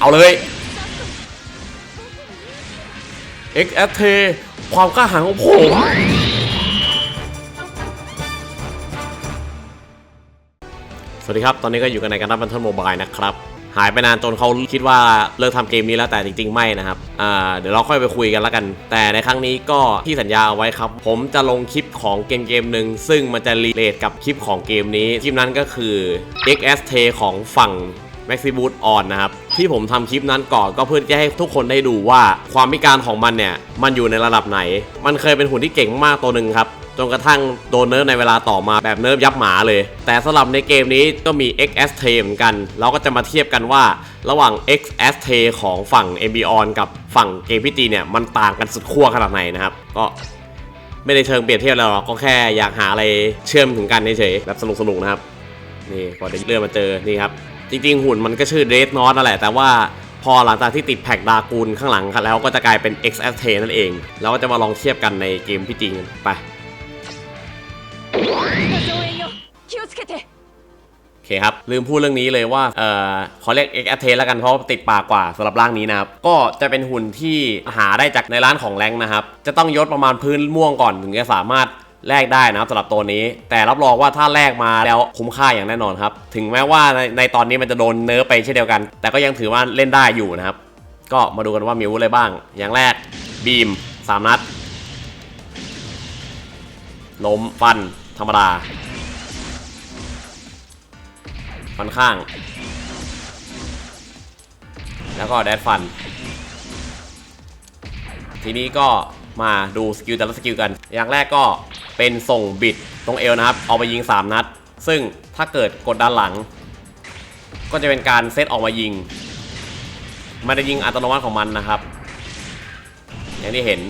เอาเลย X S T ความกล้าหาญของผมสวัสดีครับ ตอนนี้ก็อยู่กันในการรับบันเทิงโมบายนะครับ หายไปนานจนเขาคิดว่าเลิกทำเกมนี้แล้วแต่จริง ๆ ไม่นะครับ อ่า เดี๋ยวเราค่อยไปคุยกันแล้วกัน แต่ในครั้งนี้ก็ที่สัญญาเอาไว้ครับ ผมจะลงคลิปของเกมเกมหนึ่งซึ่งมันจะรีเลทกับคลิปของเกมนี้ คลิปนั้นก็คือ XST ของฝั่ง Maxi b o o t On นนะครับ ที่ผมทำคลิปนั้นก่อนก็เพื่อจะให้ทุกคนได้ดูว่าความพิการของมันเนี่ย มันอยู่ในระดับไหน มันเคยเป็นหุ่นที่เก่งมากตัวหนึ่งครับจนกระทั่งโดนเนิร์ฟในเวลาต่อมาแบบเนิร์ฟยับหมาเลย แต่สำหรับในเกมนี้ก็มี XST เหมือนกัน เราก็จะมาเทียบกันว่า ระหว่าง XST ของฝั่ง m b o n กับฝั่งเกมพีจีเนี่ย มันต่างกันสุดขั้วขนาดไหนนะครับ ก็ไม่ได้เชิงเปรียบเทียบแล้วหรอกก็แค่อยากหาอะไรเชื่อมถึงกันเฉยๆแบบสนุกๆนะครับ นี่พอได้เลื่อนมาเจอนี่ครับ จริงๆ หุ่นมันก็ชื่อเดรสนอตนั่นแหละ แต่ว่าพอหลังจากที่ติดแพ็กดากูลข้างหลังครับแล้วก็จะกลายเป็น x s t นั่นเอง แล้วก็จะมาลองเทียบกันในเกมพี่จริงไปโอเคครับ ลืมพูดเรื่องนี้เลยว่า เอ่อ ขอเรียกเอ็กเทแล้วกันเพราะติดปากกว่าสำหรับร่างนี้นะครับ ก็จะเป็นหุ่นที่หาได้จากในร้านของแรงนะครับ จะต้องยศประมาณพื้นม่วงก่อนถึงจะสามารถ แลกได้นะครับสำหรับตัวนี้ แต่รับรองว่าถ้าแลกมาแล้วคุ้มค่าอย่างแน่นอนครับ ถึงแม้ว่าในในตอนนี้มันจะโดนเนิร์ไปเช่นเดียวกัน แต่ก็ยังถือว่าเล่นได้อยู่นะครับ ก็มาดูกันว่ามีอาวุธอะไรบ้าง อย่างแรกบีมสามนัด ล้มฟัน ธรรมดา ฟันข้าง แล้วก็แดดฟัน ทีนี้ก็มาดูสกิลแต่ละสกิลกัน อย่างแรกก็ เป็นส่งบิดตรงเอวนะครับ เอาไปยิง 3 นัด ซึ่งถ้าเกิดกดด้านหลัง ก็จะเป็นการเซตออกมายิงมันจะยิงอัตโนมัติของมันนะครับ อย่างที่เห็น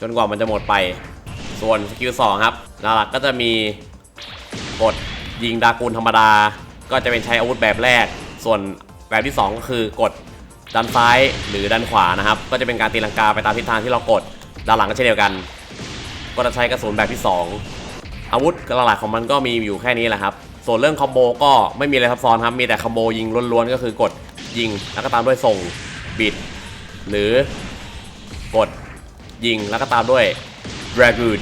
จนกว่ามันจะหมดไป ส่วนสกิล2ครับ หลักๆก็จะมีกดยิงดากูลธรรมดา ก็จะเป็นใช้อาวุธแบบแรก ส่วนแบบที่ 2 ก็คือกด ด้านซ้ายหรือด้านขวานะครับ ก็จะเป็นการตีลังกาไปตามทิศทางที่เรากด ด้านหลังก็เช่นเดียวกัน ก็จะใช้กระสุนแบบที่ 2 อาวุธหลักของมันก็มีอยู่แค่นี้แหละครับ ส่วนเรื่องคอมโบก็ไม่มีอะไรซับซ้อนครับ มีแต่คอมโบยิงล้วนๆก็คือกดยิงแล้วก็ตามด้วยส่งบิด หรือกดยิงแล้วก็ตามด้วย Dragoon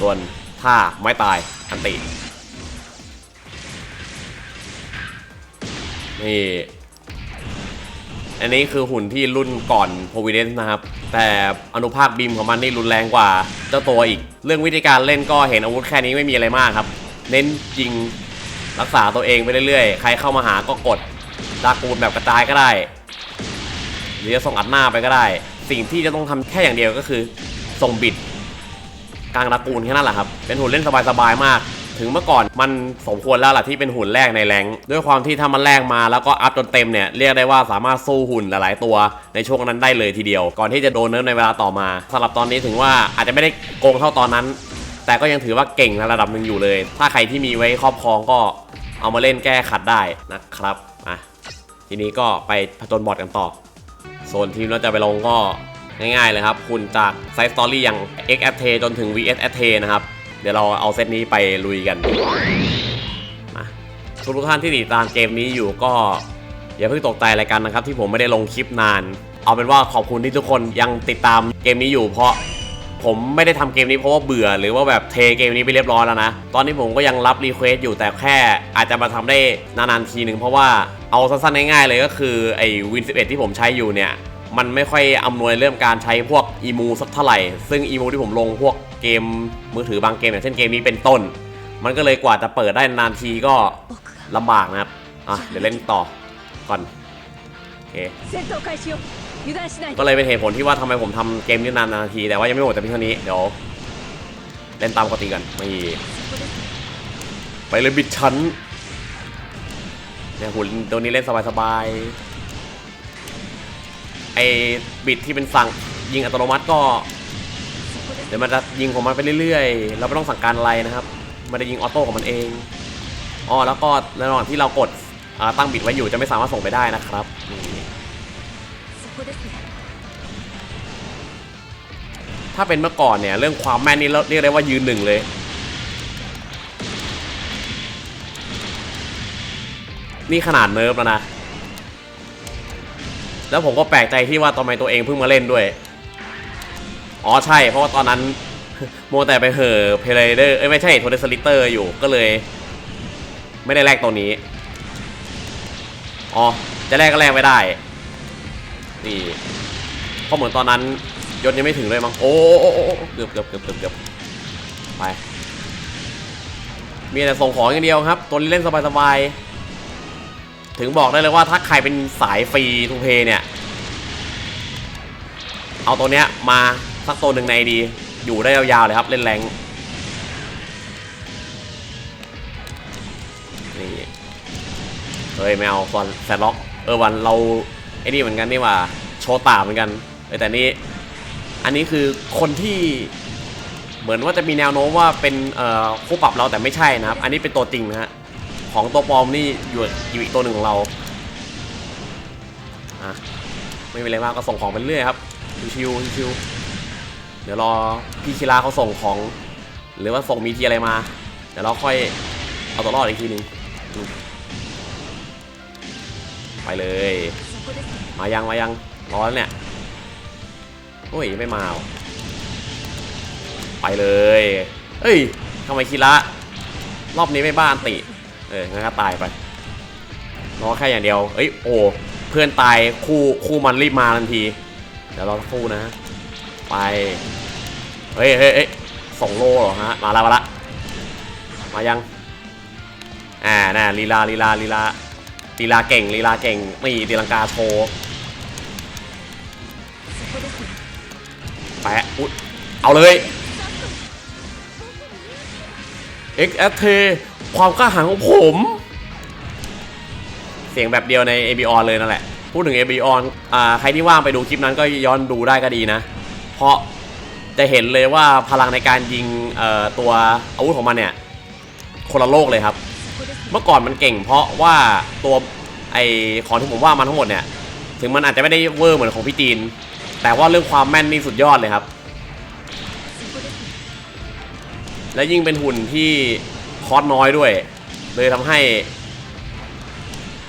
ส่วนท่าไม้ตายอันตินี่ อันนี้คือหุ่นที่รุ่นก่อน Providence นะครับ แต่อนุภาคบีมของมันนี่รุนแรงกว่าเจ้าตัวอีก เรื่องวิธีการเล่นก็เห็นอาวุธแค่นี้ไม่มีอะไรมากครับ เน้นยิงรักษาตัวเองไปเรื่อยๆ ใครเข้ามาหาก็กดดากูลแบบกระจายก็ได้ หรือจะส่งอัดหน้าไปก็ได้ สิ่งที่จะต้องทำแค่อย่างเดียวก็คือส่งบิดกลางตระกูลแค่นั้นแหละครับ เป็นหุ่นเล่นสบายๆมาก ถึงเมื่อก่อนมันสมควรแล้วล่ะที่เป็นหุ่นแรกในแรงด้วยความที่ถ้ามันแรกมาแล้วก็อัพจนเต็มเนี่ยเรียกได้ว่าสามารถสู้หุ่นหลายๆตัวในช่วงนั้นได้เลยทีเดียว ก่อนที่จะโดนเนิร์ฟในเวลาต่อมาสำหรับตอนนี้ถึงว่าอาจจะไม่ได้โกงเท่าตอนนั้น แต่ก็ยังถือว่าเก่งในระดับหนึ่งอยู่เลย ถ้าใครที่มีไว้ครอบครองก็เอามาเล่นแก้ขัดได้นะครับอะทีนี้ก็ไปผจญบอทกันต่อโซนทีมเราจะไปลงก็ง่ายๆเลยครับ คุณจากไซส์สตอรี่อย่าง X a t จนถึง VS a t นะครับ เดี๋ยวเราเอาเซตนี้ไปลุยกันมาทุกท่านที่ติดตามเกมนี้อยู่ก็อย่าเพิ่งตกใจอะไรกันนะครับ ที่ผมไม่ได้ลงคลิปนาน เอาเป็นว่าขอบคุณที่ทุกคนยังติดตามเกมนี้อยู่เพราะผมไม่ได้ทำเกมนี้เพราะว่าเบื่อหรือว่าแบบเทเกมนี้ไปเรียบร้อยแล้วนะ ตอนนี้ผมก็ยังรับรีเควสอยู่แต่แค่อาจจะมาทำได้นานๆทีหนึ่งเพราะว่าเอาสั้นๆง่ายๆเลยก็คือไอ้วิน11 ที่ผมใช้อยู่เนี่ย มันไม่ค่อยอำนวยเรื่องการใช้พวกอีมูสักเท่าไหร่ ซึ่งอีมูที่ผมลงพวก เกมมือถือบางเกมอย่างเช่นเกมนี้เป็นต้น มันก็เลยกว่าจะเปิดได้นานทีก็ลำบากนะครับ อะ เดี๋ยวเล่นต่อก่อนโอเคก็เลยเป็นเหตุผลที่ว่าทำไมผมทำเกมนี้นานนาทีแต่ว่ายังไม่หมดแต่เพียงเท่านี้เดี๋ยวเล่นตามปกติกันนี่ไปเลยบิดชั้นเนี่ยหุ่นตัวนี้เล่นสบายๆไอ้บิดที่เป็นสั่งยิงอัตโนมัติก็ เดี๋ยวมันจะยิงของมันไปเรื่อยๆ เราไม่ต้องสั่งการอะไรนะครับ มันจะยิงออโต้ของมันเองอ๋อแล้วก็ระหว่างที่เรากดตั้งบิดไว้อยู่จะไม่สามารถส่งไปได้นะครับถ้าเป็นเมื่อก่อนเนี่ย เรื่องความแม่นนี่เรียกได้ว่ายืนหนึ่งเลย นี่ขนาดเนิร์ฟแล้วนะ แล้วผมก็แปลกใจที่ว่าทำไมตัวเองเพิ่งมาเล่นด้วย อ๋อใช่ เพราะว่าตอนนั้นโมแต่ไปเห่อเพลเดอร์เอ้ยไม่ใช่โทเดสลิเตอร์อยู่ก็เลย ไม่ได้แลกตัวนี้ อ๋อ จะแลกก็แลกไม่ได้ นี่เพราะเหมือนตอนนั้นยศยังไม่ถึงเลยมั้ง โอ้โอ้โอ้โอ้เกือบเกือบเกือบเกือบเกือบไป มีแต่ส่งของอย่างเดียวครับ ตัวนี้เล่นสบายๆ ถึงบอกได้เลยว่าถ้าใครเป็นสายฟรีทูเพย์เนี่ย เอาตัวเนี้ยมา สักตัวหนึ่งในดี อยู่ได้ยาวๆเลยครับเล่นแรงนี่เฮ้ยไม่เอาฟอนแซดล็อกเออวันเราไอ้นี่เหมือนกันนี่ว่าโชว์ตาเหมือนกันเอแต่นี่อันนี้คือคนที่เหมือนว่าจะมีแนวโน้มว่าเป็นคู่ปรับเราแต่ไม่ใช่นะครับ อันนี้เป็นตัวจริงนะฮะของตัวปลอมนี่อยู่อยู่อีกตัวหนึ่งของเราอะไม่เป็นไรมากก็ส่งของไปเรื่อยครับชิวๆชิวๆ เดี๋ยวรอพี่คิราเขาส่งของ หรือว่าส่งมีทีอะไรมา เดี๋ยวเราค่อยเอาตัวรอดอีกทีนึงไปเลย มายังมายังรอแล้วเนี่ยโอ้ยไม่มาไปเลยเอ้ยทำไมคีระรอบนี้ไม่บ้านติเอองั้นก็ตายไปรอแค่อย่างเดียว เอ้ยโอ้เพื่อนตายคู่คู่มันรีบมาทันที เดี๋ยวรอสักครู่นะ ไป เฮ้ยเฮ้ยเฮ้ยสองโลเหรอฮะ มาละมาละ มายัง อ่า น่ะลีลาลีลาลีลาลีลาเก่งลีลาเก่งไม่ตีลังกาโชว์แปะอุ๊ยเอาเลยเอ็ความกล้าหาญของผม เสียงแบบเดียวใน a b บอเลยนั่นแหละ พูดถึง a b บออ่า ใครที่ว่างไปดูคลิปนั้นก็ย้อนดูได้ก็ดีนะ เพราะจะเห็นเลยว่าพลังในการยิงตัวอาวุธของมันเนี่ยคนละโลกเลยครับ เมื่อก่อนมันเก่ง เพราะว่าตัวไอของที่ผมว่ามันทั้งหมดเนี่ย ถึงมันอาจจะไม่ได้เวอร์เหมือนของพี่จีน แต่ว่าเรื่องความแม่นนี่สุดยอดเลยครับ และยิ่งเป็นหุ่นที่คอสน้อยด้วย เลยทำให้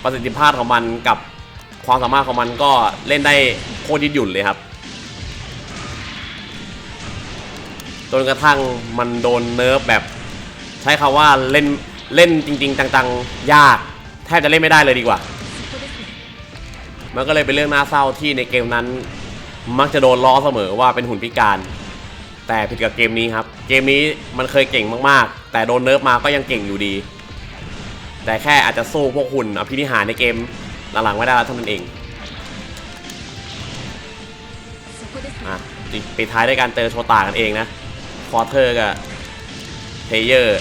ประสิทธิภาพของมันกับความสามารถของมันก็เล่นได้โคตรยืดหยุ่นเลยครับ จนกระทั่งมันโดนเนิร์ฟแบบ ใช้คาว่าเล่นเล่นจริงๆต่างๆ ยาก แทบจะเล่นไม่ได้เลยดีกว่า มันก็เลยเป็นเรื่องน่าเศร้าที่ในเกมนั้น มักจะโดนล้อเสมอว่าเป็นหุ่นพิการ แต่ผิดกับเกมนี้ครับ เกมนี้มันเคยเก่งมากๆ แต่โดนเนิร์ฟมาก็ยังเก่งอยู่ดี แต่แค่อาจจะสู้พวกหุ่นอภินิหารในเกมหลังๆไม่ได้แล้วเท่านั้นเองอะปิดท้ายด้วยการเจอโชตากันเองนะ พอร์เตอร์กับเพเยอร์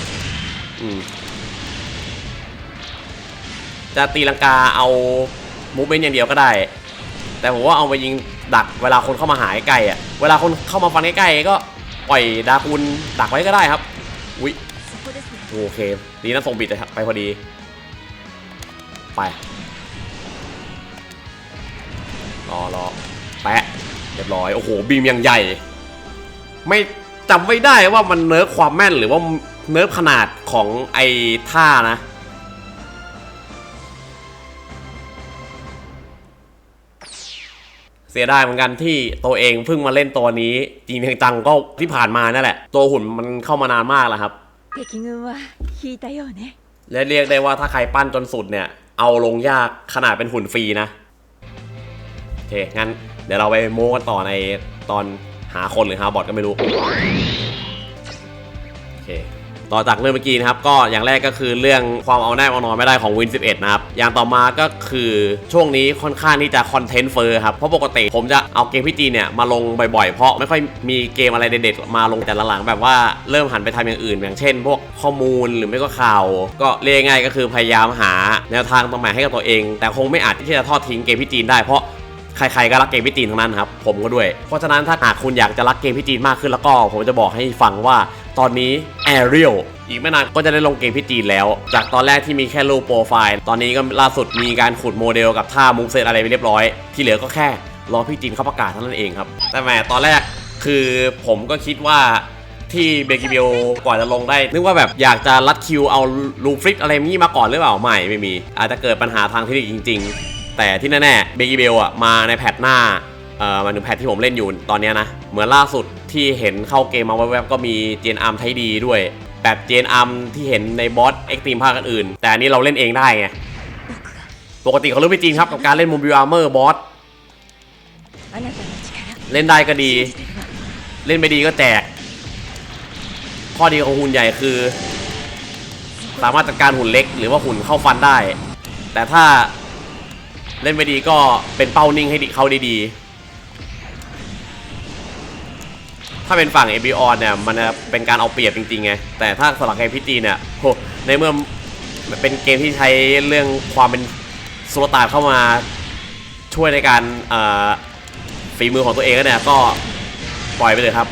จะตีลังกาเอามูฟเมนต์อย่างเดียวก็ได้ แต่ผมว่าเอาไปยิงดักเวลาคนเข้ามาหาใกล้อะเวลาคนเข้ามาฟันใกล้ๆก็ปล่อยดาคุนดักไว้ก็ได้ครับอุ้ยโอเคดีนะส่งบิดไปพอดี ไปรอรอแปะเรียบร้อย โอ้โห บีมยังใหญ่ ไม่ จำไม่ได้ว่ามันเนิร์ฟความแม่นหรือว่าเนิร์ฟขนาดของไอ้ท่านะ เสียดายเหมือนกันที่ตัวเองเพิ่งมาเล่นตัวนี้ จริงจังก็ที่ผ่านมานั่นแหละ ตัวหุ่นมันเข้ามานานมากแล้วครับและเรียกได้ว่าถ้าใครปั้นจนสุดเนี่ย เอาลงยากขนาดเป็นหุ่นฟรีนะโอเคงั้นเดี๋ยวเราไปโม้กันต่อในตอนหาคนหรือหาบอทก็ไม่รู้ ต่อจากเรื่องเมื่อกี้นะครับก็อย่างแรกก็คือเรื่องความเอาแน่เอานอนไม่ได้ของ Win 11 นะครับ อย่างต่อมาก็คือช่วงนี้ค่อนข้างที่จะคอนเทนต์เฟอร์ครับ เพราะปกติผมจะเอาเกมพี่จีนเนี่ยมาลงบ่อยๆ เพราะไม่ค่อยมีเกมอะไรเด็ดๆ มาลงแต่หลังๆแบบว่าเริ่มหันไปทำอย่างอื่น อย่างเช่น พวกข้อมูลหรือไม่ก็ข่าว ก็เรียกง่ายก็คือพยายามหาแนวทางใหม่ๆให้กับตัวเอง แต่คงไม่อาจที่จะทอดทิ้งเกมพี่จีนได้เพราะใครๆก็รักเกมพี่จีนทั้งนั้นครับผมก็ด้วย เพราะฉะนั้นถ้าหากคุณอยากจะรักเกมพี่จีนมากขึ้นแล้วก็ผมจะบอกให้ฟังว่า ตอนนี้ Ariel อีกไม่นานก็จะได้ลงเกมพี่จีนแล้ว จากตอนแรกที่มีแค่รูปโปรไฟล์ ตอนนี้ก็ล่าสุดมีการขุดโมเดลกับท่ามุกเซตอะไรไปเรียบร้อย ที่เหลือก็แค่รอพี่จีนเขาประกาศเท่านั้นเองครับ แต่แหมตอนแรกคือผมก็คิดว่าที่เบกิเบลกว่าจะลงได้ นึกว่าแบบอยากจะรัดคิวเอาลูฟริกอะไรนี้มาก่อนหรือเปล่าไม่ไม่มี อาจจะเกิดปัญหาทางเทคนิคจริง ๆ แต่ที่แน่ๆเบกิเบลอะมาในแพทหน้า เอ่อมันถึแพทที่ผมเล่นอยู่ตอนนี้นะ เหมือนล่าสุดที่เห็นเข้าเกมมาแวบๆก็มีเจนอาร์มไทดีด้วย แบบเจนอาร์มที่เห็นในบอสเอ็กตรีมภาคอื่น แต่อันนี้เราเล่นเองได้ไง ปกติเขาเลือกไปจริงครับกับการเล่นมูบิวอาร์เมอร์บอสเล่นได้ก็ดี เล่นไม่ดีก็แตก ข้อดีของหุ่นใหญ่คือ สามารถจัดการหุ่นเล็กหรือว่าหุ่นเข้าฟันได้ แต่ถ้าเล่นไม่ดีก็เป็นเป้านิ่งให้ดิเขาดีๆ ถ้าเป็นฝั่ง a b อ o เนี่ยมันเป็นการเอาเปรียบจริงๆไงแต่ถ้าสำหรับเกมพีจีเนี่ยโหในเมื่อเป็นเกมที่ใช้เรื่องความเป็นสุลต่านเข้ามาช่วยในการฝีมือของตัวเองเนี่ยก็ปล่อยไปเลยครับ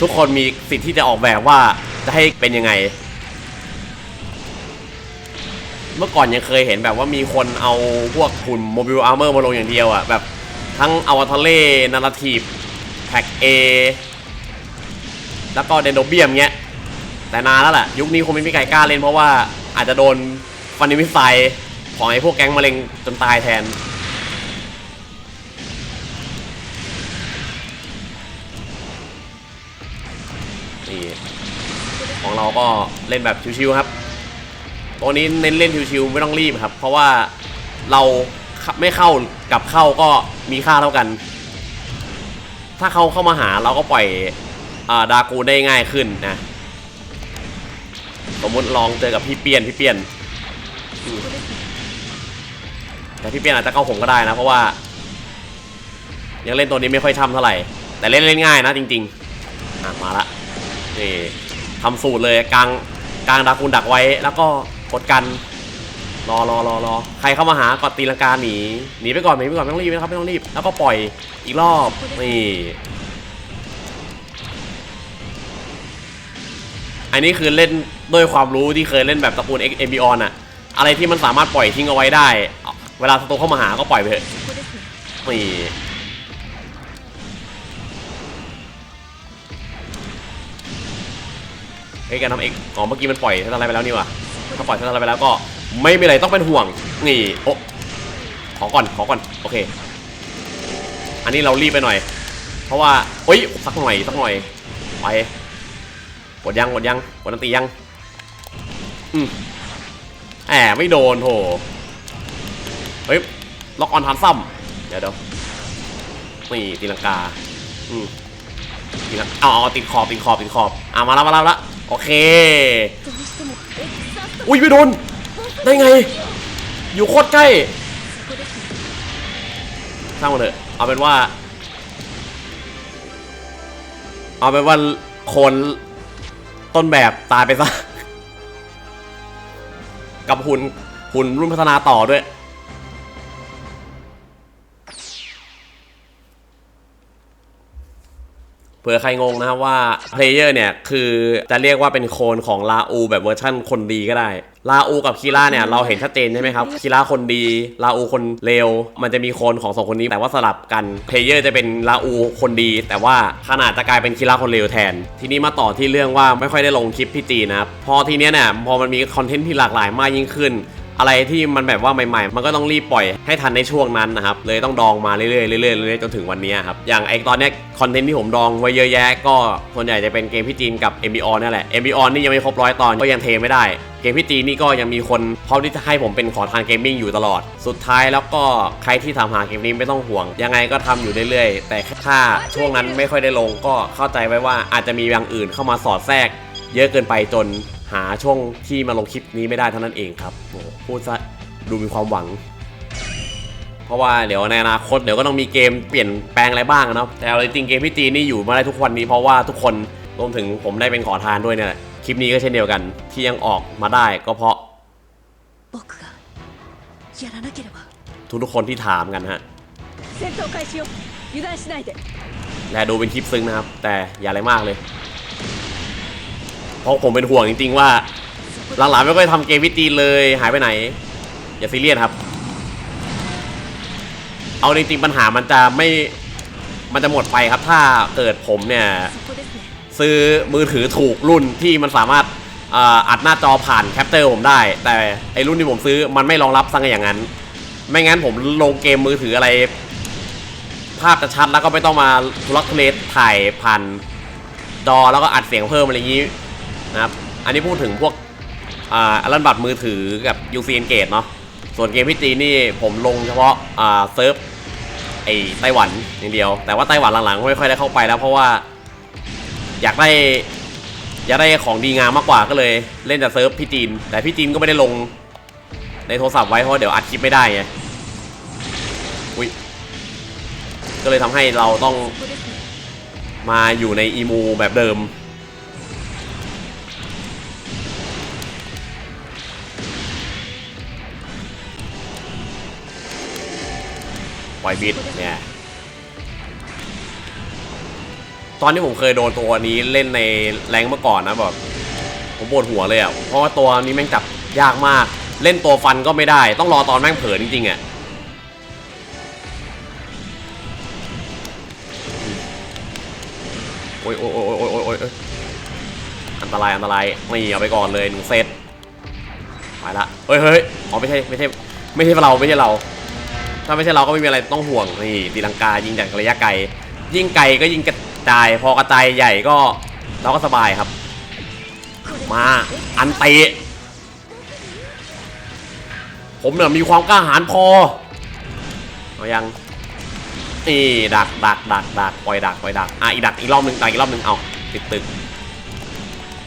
ทุกคนมีสิทธิ์ที่จะออกแบบว่าจะให้เป็นยังไง เมื่อก่อนยังเคยเห็นแบบว่ามีคนเอาพวกหุ่นโมบิลอาร์เมอร์มาลงอย่างเดียวอะ่ะแบบทั้งอวตารเล่นาราทีฟ แพ็กเอแล้วก็เดนโดเบียมเงี้ย แต่นานแล้วแหละยุคนี้คงไม่มีใครกล้าเล่นเพราะว่าอาจจะโดนฟันนิมิสไซของไอ้พวกแก๊งมะเร็งจนตายแทน นี่ ของเราก็เล่นแบบชิวๆครับ ตัวนี้เน้นเล่นชิวๆไม่ต้องรีบครับ เพราะว่าเราไม่เข้ากับเข้าก็มีค่าเท่ากัน ถ้าเขาเข้ามาหาเราก็ปล่อยอาดากูได้ง่ายขึ้นนะ สมมติลองเจอกับพี่เปียนพี่เปียน แต่พี่เปียนอาจจะเข้าผมก็ได้นะ เพราะว่า ยังเล่นตัวนี้ไม่ค่อยช่ำเท่าไหร่ แต่เล่นเล่นง่ายนะจริงๆอะมาละนี่ทำสูตรเลยกลางกลางดาคูดักไว้แล้วก็กดกัน รอรอรอรอใครเข้ามาหากดตีลังกาหนีหนีไปก่อนหนีไปก่อนไม่ต้องรีบนะครับไม่ต้องรีบ แล้วก็ปล่อยอีกรอบนี่อันนี้คือเล่นด้วยความรู้ที่เคยเล่นแบบตะกูลเอ็มบิออนอะอะไรที่มันสามารถปล่อยทิ้งเอาไว้ได้ เวลาสตูเข้ามาหาก็ปล่อยไปเถอะนี่เฮ้ยแกทำเอ็กอ๋อเมื่อกี้มันปล่อยเทตอะไรไปแล้วนี่วะถ้าปล่อยเทตอะไรไปแล้วก็ ไม่มีอะไรต้องเป็นห่วง นี่โอ้ขอก่อนขอก่อนโอเค อันนี้เรารีบไปหน่อย เพราะว่าโอ้ยสักหน่อยสักหน่อยไปกดยังกดยังกดตียังอืมแอบไม่โดนโถเฮ้ยล็อกออนทันซ้ำเดี๋ยวเดี๋ยวนี่ตีลังกาอืมตีลังเอาเอาติดขอบติดขอบติดขอบอะมาแล้วมาแล้วละโอเค อุ้ยไม่โดน ได้ไง อยู่โคตรใกล้สร้างมาเถอะเอาเป็นว่า เอาเป็นว่าคนต้นแบบตายไปซะ กับหุ่นหุ่นรุ่นพัฒนาต่อด้วย เผื่อใครงงนะครับว่าเพลเยอร์เนี่ย คือจะเรียกว่าเป็นโคนของลาอูแบบเวอร์ชั่นคนดีก็ได้ ลาอูกับคีร่าเนี่ยเราเห็นชัดเจนใช่ไหมครับคีร่าคนดีลาอูคนเลวมันจะมีโคนของสองคนนี้แต่ว่าสลับกันเพลเยอร์จะเป็นลาอูคนดี แต่ว่าขนาดจะกลายเป็นคีร่าคนเลวแทน ทีนี้มาต่อที่เรื่องว่าไม่ค่อยได้ลงคลิปพี่จีนนะครับพอทีเนี้ยเนี่ยพอมันมีคอนเทนต์ที่หลากหลายมากยิ่งขึ้น อะไรที่มันแบบว่าใหม่ๆ มันก็ต้องรีบปล่อยให้ทันในช่วงนั้นนะครับ เลยต้องดองมาเรื่อยๆเรื่อยๆเรื่อยๆจนถึงวันนี้ครับ อย่างไอตอนนี้คอนเทนต์ที่ผมดองไว้เยอะแยะ ก็ส่วนใหญ่จะเป็นเกมพี่จีนกับ m b o นั่นแหละ m b o นี่ยังไม่ครบร้อยตอนก็ยังเทไม่ได้ เกมพี่จีนนี่ก็ยังมีคนพร้อมที่จะให้ผมเป็นขอทานเกมมิ่งอยู่ตลอด สุดท้ายแล้วก็ใครที่ทำหาเกมนี้ไม่ต้องห่วง ยังไงก็ทำอยู่เรื่อยๆ แต่ถ้าช่วงนั้นไม่ค่อยได้ลงก็เข้าใจไว้ว่าอาจจะมีอย่างอื่นเข้ามาสอดแทรก เยอะเกินไปจน หาช่องที่มาลงคลิปนี้ไม่ได้เท่านั้นเองครับโอ้พูดซะดูมีความหวัง เพราะว่าเดี๋ยวในอนาคตเดี๋ยวก็ต้องมีเกมเปลี่ยนแปลงอะไรบ้างนะแต่จริงเกมพี่จีนี่อยู่มาได้ทุกวันนี้เพราะว่าทุกคนรวมถึงผมได้เป็นขอทานด้วยเนี่ยคลิปนี้ก็เช่นเดียวกัน ที่ยังออกมาได้ก็เพราะทุกทุกคนที่ถามกันฮะและดูเป็นคลิปซึ้งนะครับ แต่อย่าอะไรมากเลย เพราะผมเป็นห่วงจริงๆว่าหลังๆไม่ค่อยทำเกมวิตีเลยหายไปไหน อย่าซีเรียสครับ เอาจริงๆปัญหามันจะไม่มันจะหมดไปครับ ถ้าเกิดผมเนี่ย ซื้อมือถือถูกรุ่นที่มันสามารถอัดหน้าจอผ่านแคปเจอร์ผมได้ แต่ไอรุ่นที่ผมซื้อมันไม่รองรับซังอย่างนั้น ไม่งั้นผมลงเกมมือถืออะไร ภาพจะชัดแล้วก็ไม่ต้องมาล็อกเลสถ่ายผ่านจอแล้วก็อัดเสียงเพิ่มอะไรอย่างนี้ ครับ อันนี้พูดถึงพวกอาลันบัตมือถือกับ UC Engage เนาะ ส่วนเกมพี่จีนี่ผมลงเฉพาะเซิร์ฟไอไต้หวันอย่างเดียว แต่ว่าไต้หวันหลังๆไม่ค่อยได้เข้าไปแล้วเพราะว่า อยากได้อยากได้ของดีงามมากกว่าก็เลย เล่นแต่เซิร์ฟพี่จีน แต่พี่จีนก็ไม่ได้ลงในโทรศัพท์ไว้เพราะเดี๋ยวอัดคลิปไม่ได้ไงอุ้ยก็เลยทำให้เราต้องมาอยู่ในอีมูแบบเดิม ปล่อยบิดเนี่ยตอนที่ผมเคยโดนตัวนี้เล่นในแรงเมื่อก่อนนะแบบผมปวดหัวเลยอะเพราะว่าตัวนี้แม่งจับยากมาก เล่นตัวฟันก็ไม่ได้ ต้องรอตอนแม่งเผลอจริงๆอะโอ้ยโอ้ยโอ้ยโอ้ยโอ้ยโอ้ยโอ้ยอันตรายอันตรายไม่เอาไปก่อนเลยหนึ่งเซตไปละเฮ้ยเฮ้ยอ๋อไม่ใช่ไม่ใช่ไม่ใช่เราไม่ใช่เรา ถ้าไม่ใช่เราก็ไม่มีอะไรต้องห่วงนี่ตีลังกายิงจากระยะไกลยิ่งไกลก็ยิงกระจาย พอกระจายใหญ่ก็เราก็สบายครับ มาอันเตะผมเนี่ยมีความกล้าหาญพอเอายังนี่ดักดักดักดักปล่อยดักปล่อยดักอะอีดักอีกรอบหนึ่งดักอีกรอบหนึ่งเอาติดตึก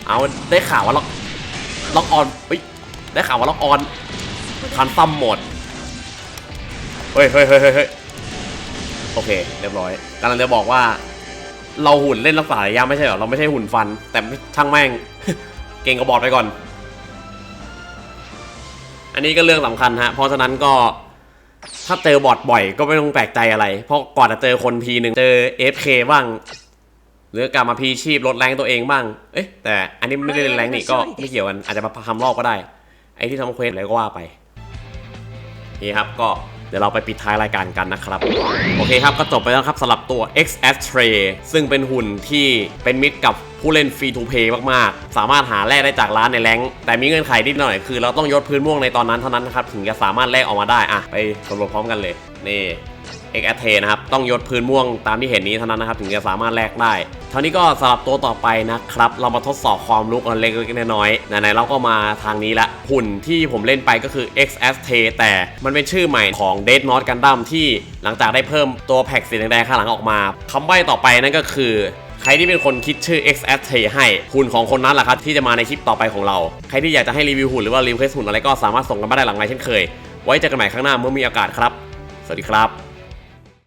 เอาได้ข่าวว่าล็อกล็อกออนได้ข่าวว่าล็อกออนทันซัมหมด เฮ้ยเฮ้ยเฮ้ยเฮ้ยโอเค เรียบร้อยกำลังจะบอกว่า เราหุ่นเล่นรักษาระยะไม่ใช่หรอ เราไม่ใช่หุ่นฟัน แต่ช่างแม่ง เก่งกระบอกไปก่อน อันนี้ก็เรื่องสำคัญฮะ เพราะฉะนั้นก็ถ้าเจอบอทบ่อยก็ไม่ต้องแปลกใจอะไร เพราะก่อนจะเจอคนทีหนึ่งเจอ FK บ้าง หรือกลับมาพีชีพลดแรงตัวเองบ้าง เอ๊ะแต่อันนี้ไม่ได้เล่นแรงนี่ก็ไม่เกี่ยวกันอาจจะมาทำรอบก็ได้ ไอ้ที่ทำเควสอะไรก็ว่าไป นี่ครับก็ ดี๋ยวเราไปปิดท้ายรายการกันนะครับ โอเคครับ ก็จบไปแล้วครับสำหรับตัว X S Tray ซึ่งเป็นหุ่นที่เป็นมิตรกับผู้เล่นฟรีทูเพย์มาก ๆ สามารถหาแลกได้จากร้านในแรงแต่มีเงื่อนไขนิดหน่อยคือเราต้องยศพื้นม่วงในตอนนั้นเท่านั้นนะครับ ถึงจะสามารถแลกออกมาได้อะไปสำรวจพร้อมกันเลย นี่ X S Tray นะครับ ต้องยศพื้นม่วงตามที่เห็นนี้เท่านั้นนะครับ ถึงจะสามารถแลกได้ เท่านี้ก็สำหรับตัวต่อไปนะครับ เรามาทดสอบความรู้กันเล็กๆน้อยๆไหนๆเราก็มาทางนี้ละหุ่นที่ผมเล่นไปก็คือ XST แต่มันเป็นชื่อใหม่ของ Dead n o t Gundam ที่หลังจากได้เพิ่มตัวแพ็กสีแดงๆข้างหลังออกมาคำใบ้ต่อไปนั่นก็คือใครที่เป็นคนคิดชื่อ XST ให้หุ่นของคนนั้นแหละครับที่จะมาในคลิปต่อไปของเรา ใครที่อยากจะให้รีวิวหุ่นหรือว่ารีวิวเคสหุ่นอะไรก็สามารถส่งกันมาได้หลังไลน์เช่นเคย ไว้เจอกันใหม่ข้างหน้าเมื่อมีโอกาสครับ สวัสดีครับ